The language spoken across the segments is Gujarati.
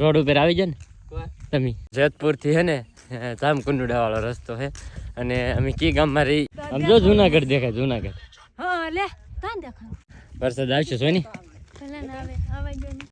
રોડ ઉપર આવી જાય ને. તમે. જેતપુરથી હે ને જામકુંડુડા વાળો રસ્તો છે અને અમે કી ગામમાં રહી. સમજો જુનાગઢ દેખાય જુનાગઢ. હા લે વરસાદ આવશે સોની?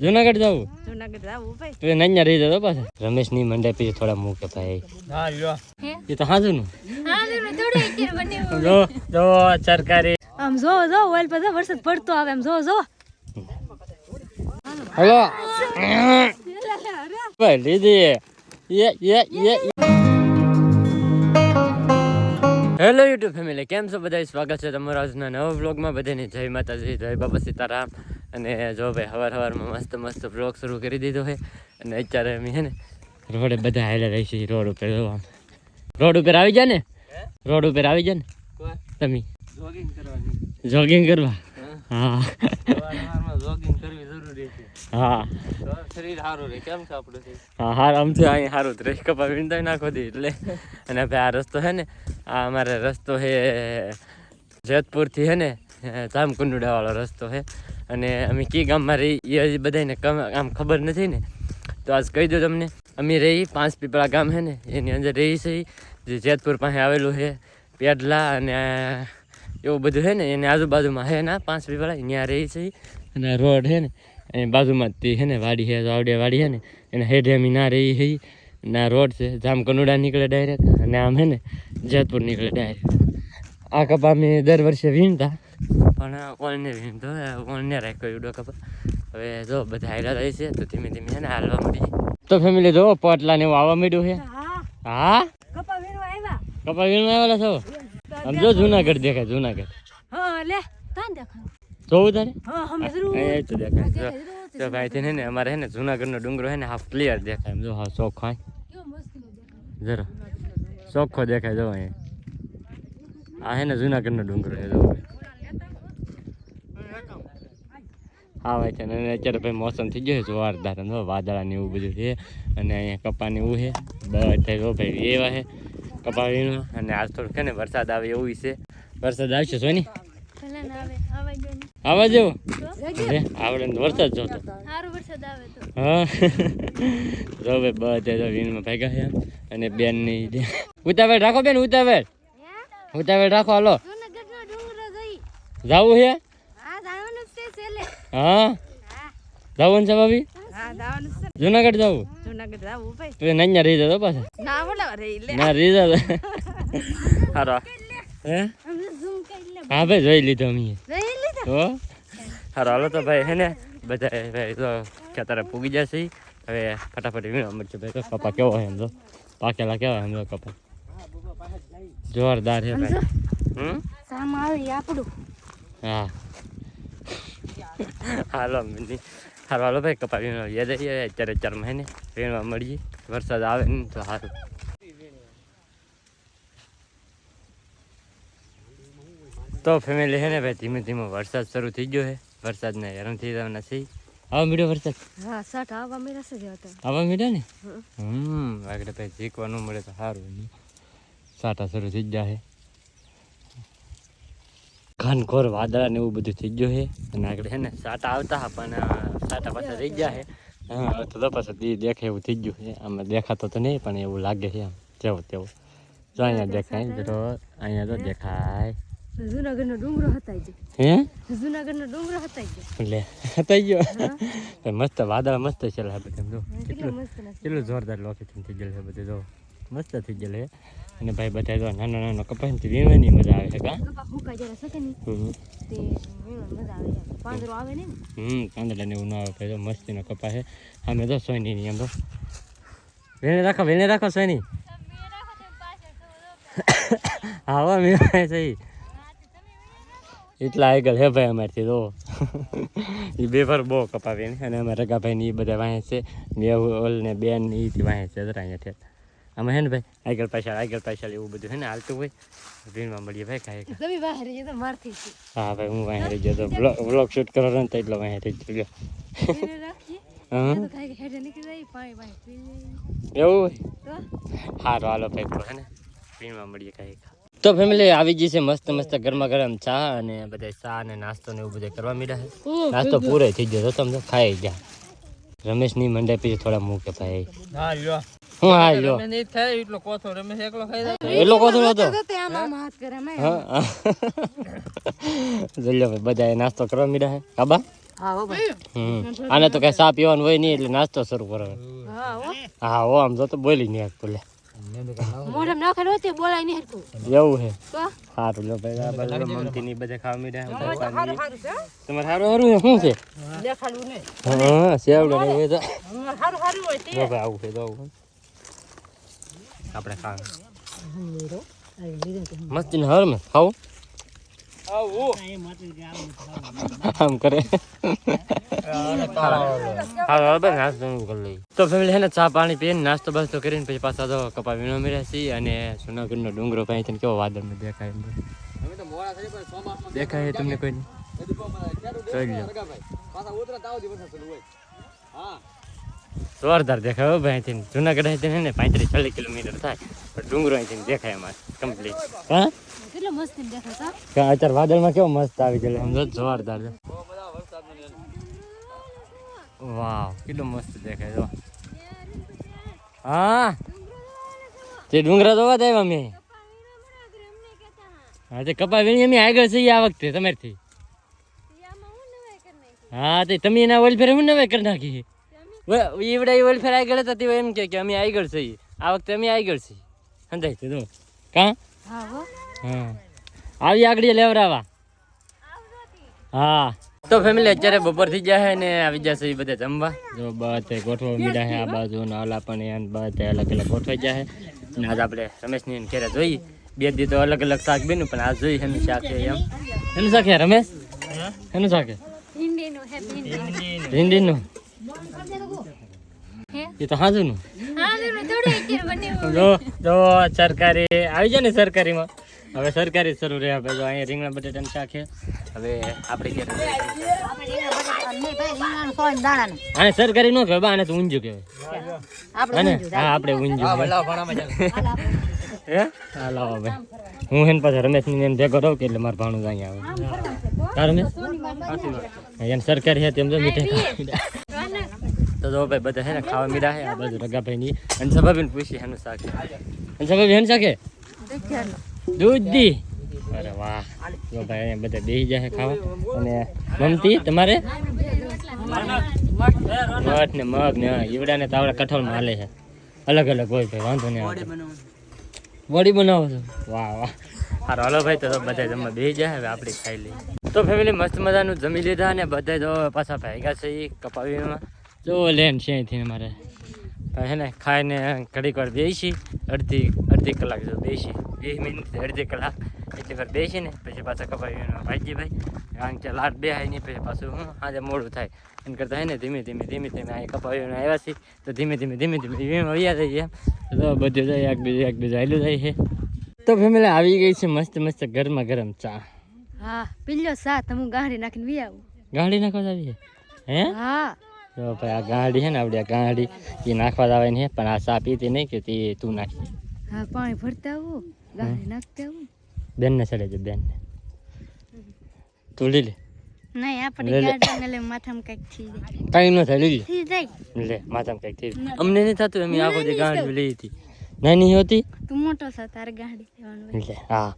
જો જુનાગઢ જવું? જુનાગઢ આવું ભાઈ. તો નઅહીંયા રહી જતો પાછા. રમેશની મંડે પછી થોડા મૂકે ભાઈ. એ તો હાજુ નું. હા જો જો સરકારી. આમ જો જો ઓઇલ પર જો વરસાદ પડતો આવે આમ જો જો. હલો. ભાઈ લીધી યે યે યે હેલો યુટ્યુબ ફેમિલી કેમ છો બધા સ્વાગત છે તમારા આજના નવા વ્લોગમાં બધાની જય માતાજી જય બાબા સીતારામ. અને જો ભાઈ હવાર હવારમાં મસ્ત મસ્ત વ્લોગ શરૂ કરી દીધો છે. અને અત્યારે અમે હે ને રોડે બધા હાલે રહી છીએ રોડ ઉપર જોવા. રોડ ઉપર આવી જાય ને? રોડ ઉપર આવી જાય ને? તમે? જોગિંગ કરવા જોગિંગ કરવા? હા? જોગિંગ કરવી છે હા. શરીર સારું રહે. કેમ આપણું? હા તો અહીં સારું જ રહે. કપા વીણતા નાખો દી એટલે. અને ભાઈ આ રસ્તો છે ને આ અમારે રસ્તો છે જેતપુરથી છે ને જામકુંડુડા વાળો રસ્તો છે અને અમે કી ગામમાં રહી એ બધાને આમ ખબર નથી ને. તો આજ કહી દો તમને અમે રહી પાંચ પીપળા ગામ છે ને એની અંદર રહી છે જે જેતપુર પાસે આવેલું છે પેડલા અને એવું બધું છે ને એની આજુબાજુમાં છે ના પાંચ પીપળા ત્યાં રહી છે અને રોડ છે ને એની બાજુમાં જ તે છે ને વાડી છે આવડે વાડી છે ને એને હેઠે અમે ના રહી છે ના રોડ છે જામકંડોળા નીકળે ડાયરેક્ટ અને આમ છે ને જેતપુર નીકળે ડાયરેક્ટ આ કપા અમે દર વર્ષે વીણતા પણ ઓળને વીણતો ઓળને રાખ્યો એવડો કપા. હવે જો બધા હાઈરા રહી છે તો ધીમે ધીમે છે ને હાલવા મળી તો ફેમિલી જો પોટલા ને એવું આવવા મળ્યું છે. હા. હા? કપા વીણવા આવ્યા? કપા વીણવા આવેલા છો? આમ જો જુનાગઢ દેખાય જુનાગઢ. હા લે તાન દેખાવ જોવું તારે? હા હમે જરૂર. એ જ દેખાય. જો જો ભાઈ છે. ને અમારે છે ને જુનાગઢનો ડુંગરો છે ને હાફ ક્લિયર દેખાય. એમ જો હા ચોખ્ખો હોય કેવો મસ્ત દેખાવ જરા. ચોખ્ખો દેખાય જો અહીંયા. આ છે ને જુનાગઢનો ડુંગરો છે જો. હા ભાઈ છે ને અને અત્યારે ભાઈ મોસમ થઈ ગયો છે જોરદાર. અને જો વાદળા ને એવું બધું છે. અને અહીંયા કપા ને એવું છે. બધા જો ભાઈ એવા છે કપા વીણવા અને આજ થોડુંક છે ને વરસાદ આવે એવું છે. વરસાદ આવશે સોની પેલા ના આવે આવે જો ને આવા જેવું? તો આવડે વરસાદ જોતો. સારો તો. હા. જો ભાઈ બધે જો વીણમાં ભાગ્યા છે અને બેનની ઉતાવળ રાખો બેન ઉતાવળ. ઉતાવળ રાખો હાલો. જાવું છે હા? જાવું છે. ભાભી જુનાગઢ જવું તો રહી જતો પાછા. ના રહી જતો લે હા? ભાઈ જોઈ લીધો અમે. રહી લીધા તો હાલો તો ભાઈ હે ને? બધા ભાઈ તો ખેતરે પૂગી જશે. હવે ફટાફટ વીણવા મળશે ભાઈ તો. કપા કેવો હે એમ તો? પાકેલા કેવા એમ તો કપા? જોરદાર છે ભાઈ. હમ? સામ આવે આપણું. હા. હાલો મિની. હાલો હાલો ભાઈ કપા વીણવા યાદ આવી અત્યારે ચાર મહિને વીણવા મળીએ. વરસાદ આવે ને તો સારું તો ફેમિલી છે ને ભાઈ ધીમે ધીમે વરસાદ શરૂ થઈ ગયો છે. વરસાદને હેરાન થઈ જવાના છે. આવા મીડ્યો વરસાદ? હા સાટ આવા મેરા છે જતા આવા મીડો ને? હમ. આગળ ભાઈ જીકવા મળે તો સારું સાટા શરૂ થઈ ગયા છે. ઘનઘોર વાદળા ને એવું બધું થઈ ગયું છે. અને આગળ છે ને સાટા આવતા હા પણ સાટા પાછા થઈ ગયા છે. હા તો તો પાછું દી દેખે એવું થઈ ગયું છે. આમાં દેખાતો તો નહીં પણ એવું લાગે છે આમ. જેવું તેવું. જો અહીંયા દેખાય તો અહીંયા તો દેખાય. જુનાગઢનો ડુંગરો હતા જ. હે? જુનાગઢનો ડુંગરો હતા જ. એટલે થઈ ગયો? મસ્ત વાદળ મસ્ત છે લા બધું જો. કેટલું કેટલું જોરદાર લોકેશન થઈ ગયેલું છે બધું જો. મસ્ત થઈ ગયેલું છે. અને ભાઈ બધા જો નાનો નાનો કપાસથી વીણવાની મજા આવે છે કા? કપા જરા શકે ને હમ. તે વીણવા મજા આવે ને? હમ પાંદડા ને એવું ના આવે ભાઈ જો મસ્તીનો કપા છે. અમે તો સોયની ની એમ તો વેણે રાખો વેણે રાખો સોયની. હા મેં છે ઈ. એટલા આગળ હે ભાઈ અમારથી તો એ બે ફર બહુ કપાવી ને અને અમારા રગાભાઈ ને એ બધા વાંહે છે. મેહુલ ને બેન ને એથી વાંહે છે જરા અહીંયા ઠેર અમે હે ને ભાઈ આગળ પાછળ આગળ પાછળ એવું બધું હે ને હાલતું હોય. ભીણમાં મળીએ ભાઈ કાંઈ તમે બહાર તો મારથી હા ભાઈ હું વાંહે રહી ગયો તો બ્લોગ શૂટ કરો ને તો એટલો વાંહે રહી ગયો. કાંઈ એવું તો હાલો ભાઈ હે ને ભીણમાં મળીએ કાંઈક તો ફેમિલી આવી ગઈ છે મસ્ત મસ્ત ગરમા ગરમ ચા અને બધા ચા અને નાસ્તો ને એવું બધું કરવા મીડા છે નાસ્તો પૂરો થઈ ગયો. તો તમે ખાઈ ગયા રમેશની મંડે પછી થોડા મૂકે ભાઈ. હા લ્યો. હું હા લ્યો. નહીં થાય એટલો કોથો રમેશ એકલો ખાઈ જાય? એટલો કોથો હતો. તો તે આમ આમ હાથ કરે મેં હા જોઈ ભાઈ બધા નાસ્તો કરવા મીડા હે. કાબા આને તો કઈ ચા પીવાનું હોય નહીં એટલે નાસ્તો શરૂ કરો હા હો. હા હો આમ જો તો બોલી નહીં બોલે નાખેલું તે બોલાય નહીં હરખું. એવું હે સારું લો ભાઈ આ બાજુ મમતી ની બધા ખાવા મીડા સારું સારું છે તમારે સારું સારું શું છે? હા સેવડો ને એવું તો. સારું સારું હોય તે. ભાઈ આવું છે તો આવું આપણે ખાવા મસ્તી ને હર મેં ખાવું? આમ કરે. હા નાસ્તો કરી લઈ તો ફેમિલી ને ચા પાણી પીને નાસ્તો બાસ્તો કરીને પછી પાછા તો કપા વીણો મેળ્યા છીએ અને જુનાગઢનો ડુંગરો તને કેવો વાદળ દેખાય દેખાય તમને કોઈ જોરદાર દેખાય હો ભાઈ અહીંથી. જુનાગઢ અહીંથી ને પાંત્રીસ ચાલીસ કિલોમીટર થાય. પણ ડુંગરો અહીંથી દેખાય એમાં કમ્પ્લીટ હા? કેટલો મસ્ત દેખાય કે અત્યારે વાદળમાં કેવો મસ્ત આવી ગયેલો સમજો જોરદાર છે. વાવ કેટલો મસ્ત દેખાય જો હા. તે ડુંગરા જોવા જાય અમે. હા તે કપા વીણી અમે આગળ છીએ આ વખતે તમારથી. હા તે તમે એના ઓલફેર હું નવે કરી નાખી? ઈવડા ઓલફેર આગળ હતા તે એમ કે કે અમે આગળ છીએ. આ વખતે અમે આગળ છીએ. સમજાય છે જો કાં? હા. આવી આગળ લેવરાવા. હા. તો ફેમિલી અત્યારે બપોર થઈ જાય છે ને આવી જશે એ બધા જમવા. જો બધે ગોઠવા મીડા છે આ બાજુ ને ઓલા પણ બધે અલગ અલગ ગોઠવાઈ જાય છે. ને આજ આપણે રમેશની ઘેરે જોઈ. બે દી તો અલગ અલગ શાક બીનું પણ આજ જોઈ એનું શાક છે એમ. એનું શાક છે રમેશ? એનું શાક છે? હિન્દી ભીંડીનું એ તો હાજુનું. જો જો સરકારી આવી જાય ને સરકારીમાં. હવે સરકારી જ શરૂ રહ્યા ભાઈ. જો અહીંયા રીંગણા બટેટાનું શાક છે. હવે આપણે આને સરકારી નો કહેવાય આને તો ઊંજું કહેવાય. હા આપણે ઊંજું. હે? હા લાવો ભાઈ. હું એને પાછા રમેશની ભેગો રહું કે એટલે મારે ભાણું અહીંયા આવે. હા રમેશ? એને સરકારી છે તેમ તો મીઠાઈ તો જો ભાઈ બધા હે ને ખાવા મીરા હે. આ બાજુ રગાભાઈ ની અને સભાબેન પૂછી એનું શાક. અને સભાબી હેન શાક? છે દૂધી. અરે વાહ. જો ભાઈ અહીંયા બધા બેસી જાય છે ખાવા. અને મમતી તમારે? મઠ ને મગ ને ઈવડા ને તાવડા કઠોળમાં હાલે છે. અલગ અલગ હોય ભાઈ વાંધો નહીં વડી બનાવો. છો? વાહ વાહ. હારો હાલો ભાઈ તો બધા જમવા બેસી જાય હવે આપણે ખાઈ લઈએ. તો ફેમિલી મસ્ત મજાનું જમી લીધા ને બધા જો પાછા ભાગ્યા છે એ કપાવીમાં. જો લેન છે અહીંથી મારે. હે ને ખાઈને ઘડીક વાર બેસી અડધી અડધી કલાક જો બેસી વીસ મિનિટ અડધી કલાક. એટલી વાર ને પછી પાછા કપાવીમાં ભાઈજી ભાઈ કારણ કે લાટ બે હાય નહીં પછી પાછું હું આજે મોડું થાય. એમ કરતા હોય ને ધીમે ધીમે ધીમે ધીમે અહીં કપાવીને આવ્યા છીએ. તો ધીમે ધીમે ધીમે ધીમે ધીમે આવ્યા જઈએ તો બધું જાય એક બીજું એક બીજું હાલ્યું જાય છે. તો ફેમિલી આવી ગઈ છે મસ્ત મસ્ત ગરમા ગરમ ચા. હા પીલ્યો સા તમે ગાડી નાખીને વી આવું. ગાડી નાખવા આવી હે? હા. તો ભાઈ આ ગાડી છે ને આપણી આ ગાડી એ નાખવા જ આવે ને પણ આ ચા પીતી નહીં કે તે તું નાખી. હા પાણી ભરતા આવું ગાડી નાખતા આવો બેન ને ચડે છે બેનને. તું લી લે. નહીં આપણે ગાડી લે. માથામાં કંઈક થઈ જાય. કઈ ન થાય લે થઈ જાય. લે માથામાં કંઈક થઈ જાય. અમને નહીં થતું અમે આખો જે ગાડી લઈ હતી. નાની હોતી? તું મોટો છો તારે ગાડી લેવાનું લે હા.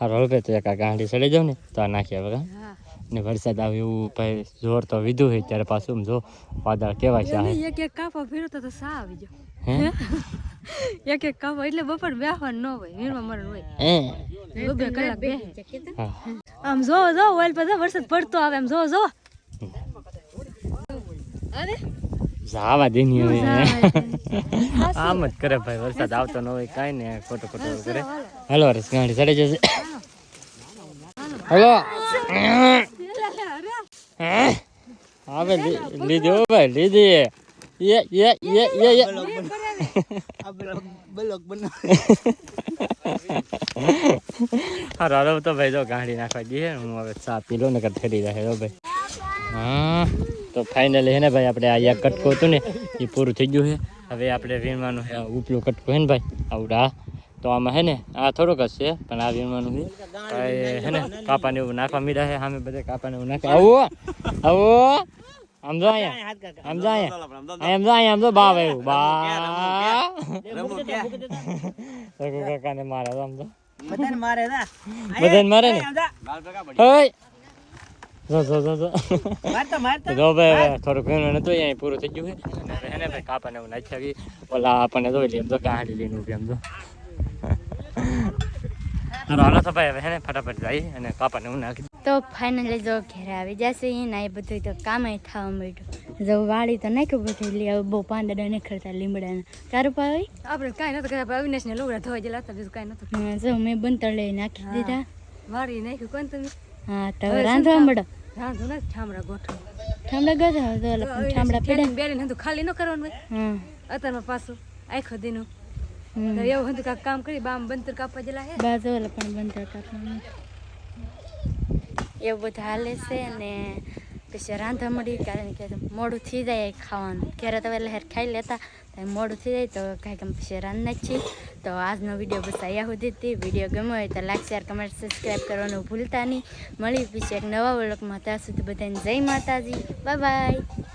હારો હવે તો એક આ ગાંડી ચડી જાવ ને તો આ નાખી હવે હા. ને વરસાદ આવે એવું ભાઈ જોર તો વીધું હોય ત્યારે પાછું આમ જો વાદળ કેવાય છે એક એક કાપા ફેરવતો તો સા આવી જાવ હે? એક એક કાપા એટલે બપોર બેહવાનું ન હોય વીણવા મરણ હોય. હે. બે બે કલાક બેહે. આમ જો જો ઓઇલ પર જો વરસાદ પડતો આવે આમ જો જો અરે. જાવા દેની હવે. જાવા આમ જ કરે ભાઈ વરસાદ આવતો ન હોય કાઈ ને ખોટો ખોટો કરે. હાલો રસ ગાડી ચડે જશે. હલો. હવે લીધી ભાઈ લીધી. યે iya, યે યે યે હારો હાલો તો ભાઈ જો ગાંડી નાખવા દઈએ હું હવે ચા પી લઉં ને ઠરી જાય જો ભાઈ હા તો ફાઇનલી હે ને ભાઈ આપણે આ એક કટકો હતું ને એ પૂરું થઈ ગયું છે હવે આપણે વીણવાનું છે આ ઉપલું કટકો હે ને ભાઈ આવડા તો આમાં હે ને આ થોડોક જ છે પણ આ વીણવાનું છે હવે હે ને કાપાને એવું નાખવા મીડા છે સામે બધે કાપાને એવું નાખવા આવો આવો આમ જો અહીંયા. આમ જો અહીંયા. આમ જો અહીંયા આમ જો બા. આવ્યું બા રઘુ કાકાને મારે તો આમ તો બધાને મારે ના બધાને મારે ને? ઓય જો. જો જો જો મારતા મારતા. તો જો ભાઈ થોડુંક ઘણું નતું અહીંયા પૂરું થઈ ગયું છે. એને ભાઈ કાપાને એવું નાખી ઓલા આપણને જોઈ લઈએ એમ તો ગાડી લઈને ઊભી એમ તો હાલો તો ભાઈ હવે હે ને ફટાફટ જઈ અને કાપાને હું નાખી તો ફાઇનલી જો ઘરે આવી જશે એના એ બધું તો કામે થવા માંડ્યું. જો વાળી તો નાખ્યું બધું લે બહુ પાંદડા નહીં ખરતા લીમડાના. તારું પાવી આપણે કાંઈ નતું કર્યા અવિનાશ ને લોગડા ધોઈ ગયેલા હતા બીજું કાંઈ નતું હા જો મેં બંતળે નાખી દીધા. વાળી નાખ્યું કોણ તમે? હા તો રાંધવા મળો રાંધો ને ઠામડા ગોઠવો. ઠામડા ગોઠો તો ઠામડા પડ્યા બેરીને ખાલી ન કરવાનું હોય? હા. અત્યારમાં પાછું આખો દીનું. તો એવું હતું કાંઈક કામ કરી બામ બંતર કાપવા જેલા હે. બાજુ ઓલા પણ બંતર કાપવાનું એવું બધું હાલે છે અને પછી રાંધવા મળી કારણ કે મોડું થઈ જાય ખાવાનું. ક્યારે તો લહેર ખાઈ લેતા મોડું થઈ જાય તો કાંઈક આમ પછી રાંધના જ છીએ તો આજનો વીડિયો બસ અહીંયા સુધી હતી. વીડિયો ગમ્યો હોય તો લાઈક શેર કમેન્ટ સબસ્ક્રાઈબ કરવાનું ભૂલતા નહીં. મળી પછી એક નવા વ્લોગમાં. ત્યાં સુધી બધાને જય માતાજી. Bye bye.